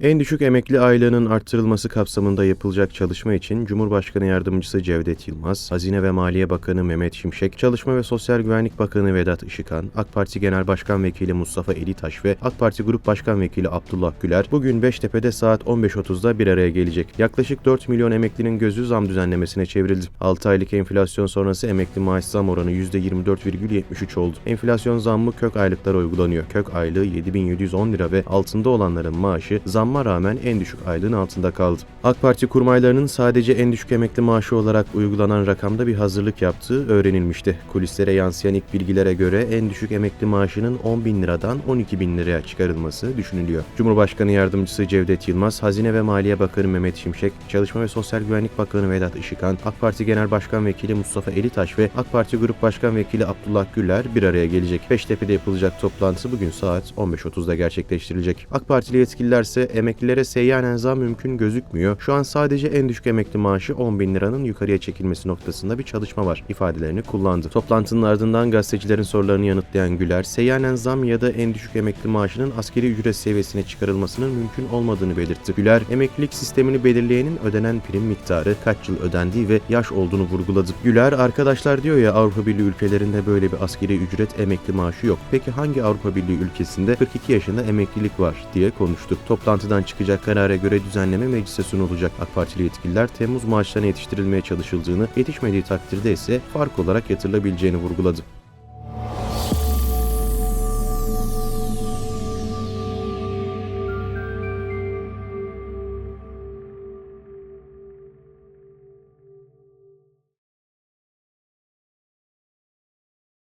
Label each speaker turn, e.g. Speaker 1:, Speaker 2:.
Speaker 1: En düşük emekli aylığının arttırılması kapsamında yapılacak çalışma için Cumhurbaşkanı Yardımcısı Cevdet Yılmaz, Hazine ve Maliye Bakanı Mehmet Şimşek, Çalışma ve Sosyal Güvenlik Bakanı Vedat Işıkhan, AK Parti Genel Başkan Vekili Mustafa Elitaş ve AK Parti Grup Başkan Vekili Abdullah Güler bugün Beştepe'de saat 15.30'da bir araya gelecek. Yaklaşık 4 milyon emeklinin gözü zam düzenlemesine çevrildi. 6 aylık enflasyon sonrası emekli maaş zam oranı %24,73 oldu. Enflasyon zammı kök aylıklara uygulanıyor. Kök aylığı 7710 lira ve altında olanların maaşı zamma rağmen en düşük aylığın altında kaldı. AK Parti kurmaylarının sadece en düşük emekli maaşı olarak uygulanan rakamda bir hazırlık yaptığı öğrenilmişti. Kulislere yansıyan ilk bilgilere göre en düşük emekli maaşının 10 bin liradan 12 bin liraya çıkarılması düşünülüyor. Cumhurbaşkanı Yardımcısı Cevdet Yılmaz, Hazine ve Maliye Bakanı Mehmet Şimşek, Çalışma ve Sosyal Güvenlik Bakanı Vedat Işıkhan, AK Parti Genel Başkan Vekili Mustafa Elitaş ve AK Parti Grup Başkan Vekili Abdullah Güller bir araya gelecek. Beştepe'de yapılacak toplantı bugün saat 15.30'da gerçekleştirilecek. AK Partili yetkililer ise emeklilere seyyanen zam mümkün gözükmüyor. Şu an sadece en düşük emekli maaşı 10 bin liranın yukarıya çekilmesi noktasında bir çalışma var ifadelerini kullandı. Toplantının ardından gazetecilerin sorularını yanıtlayan Güler, seyyanen zam ya da en düşük emekli maaşının askeri ücret seviyesine çıkarılmasının mümkün olmadığını belirtti. Güler, emeklilik sistemini belirleyenin ödenen prim miktarı, kaç yıl ödendiği ve yaş olduğunu vurguladı. Güler, arkadaşlar diyor ya Avrupa Birliği ülkelerinde böyle bir askeri ücret emekli maaşı yok. Peki hangi Avrupa Birliği ülkesinde 42 yaşında emeklilik var diye konuştu. Toplantıdan çıkacak karara göre düzenleme meclise sunulacak. AK Partili yetkililer Temmuz maaşlarına yetiştirilmeye çalışıldığını, yetişmediği takdirde ise fark olarak yatırılabileceğini vurguladı.